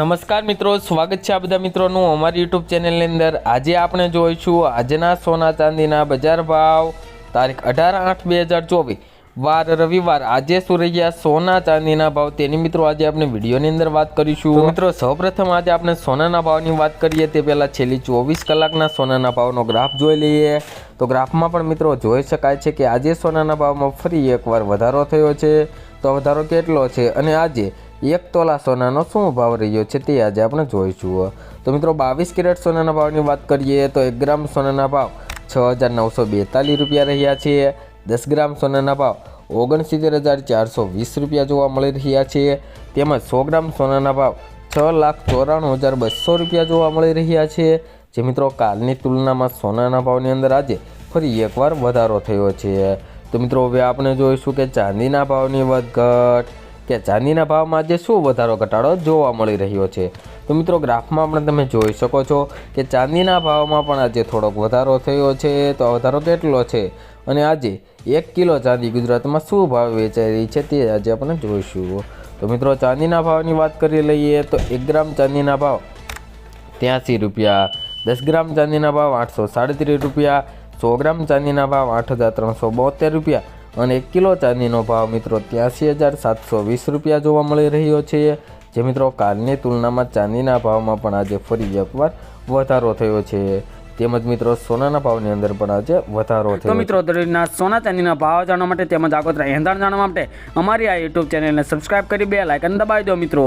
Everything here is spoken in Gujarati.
નમસ્કાર મિત્રો, સ્વાગત છે આ બધા મિત્રોનું અમારી યુટ્યુબ ચેનલની અંદર. આજે આપણે જોઈશું આજના સોના ચાંદીના બજાર ભાવ, તારીખ અઢાર આઠ બે હજાર ચોવીસ. વાર રવિવાર, આજે શું રહ્યા સોના ચાંદીના ભાવ તેની મિત્રો આજે આપણે વિડીયોની અંદર વાત કરીશું. મિત્રો, સૌપ્રથમ આજે આપણે સોનાના ભાવની વાત કરીએ તે પહેલાં છેલ્લી ચોવીસ કલાકના સોનાના ભાવનો ગ્રાફ જોઈ લઈએ. તો ગ્રાફમાં પણ મિત્રો જોઈ શકાય છે કે આજે સોનાના ભાવમાં ફરી એકવાર વધારો થયો છે. તો વધારો કેટલો છે? અને આજે એક તોલા સોનાનો શું ભાવ રહ્યો છે તે આજે આપણે જોઈશું. તો મિત્રો, બાવીસ કેરેટ સોનાના ભાવની વાત કરીએ તો એક ગ્રામ સોનાના ભાવ છ હજાર નવસો બેતાલીસ રૂપિયા રહ્યા છે. દસ ગ્રામ સોનાના ભાવ ઓગણસિત્તેર હજાર ચારસો વીસ રૂપિયા જોવા મળી રહ્યા છે. તેમજ સો ગ્રામ સોનાના ભાવ છ લાખ ચોરાણું હજાર બસો રૂપિયા જોવા મળી રહ્યા છે. જે મિત્રો, કાલની તુલનામાં સોનાના ભાવની અંદર આજે ફરી એકવાર વધારો થયો છે. તો મિત્રો, હવે આપણે જોઈશું કે ચાંદીના ભાવની વધઘટ. કે ચાંદીના ભાવમાં આજે શું વધારો ઘટાડો જોવા મળી રહ્યો છે? તો મિત્રો, ગ્રાફમાં પણ તમે જોઈ શકો છો કે ચાંદીના ભાવમાં પણ આજે થોડોક વધારો થયો છે. તો વધારો કેટલો છે? અને આજે એક કિલો ચાંદી ગુજરાતમાં શું ભાવ વેચાઈ રહી છે તે આજે આપણે જોઈશું. તો મિત્રો, ચાંદીના ભાવની વાત કરી લઈએ તો એક ગ્રામ ચાંદીના ભાવ ત્યાંસી રૂપિયા, દસ ગ્રામ ચાંદીના ભાવ આઠસો સાડત્રીસ રૂપિયા, સો ગ્રામ ચાંદીના ભાવ આઠ હજાર ત્રણસો બોતેર રૂપિયા અને એક કિલો ચાંદીનો ભાવ મિત્રો ત્યાંસી હજાર સાતસો વીસ રૂપિયા જોવા મળી રહ્યો છે. જે મિત્રો કાલની તુલનામાં ચાંદીના ભાવમાં પણ આજે ફરી એકવાર વધારો થયો છે. તેમજ મિત્રો સોનાના ભાવની અંદર પણ આજે વધારો થયો મિત્રો દરેકના સોના ચાંદીના ભાવ જાણવા માટે તેમજ આગોતરા એંધાણ જાણવા માટે અમારી આ યુટ્યુબ ચેનલને સબસ્ક્રાઇબ કરી બે લાઇકન દબાવી દો મિત્રો.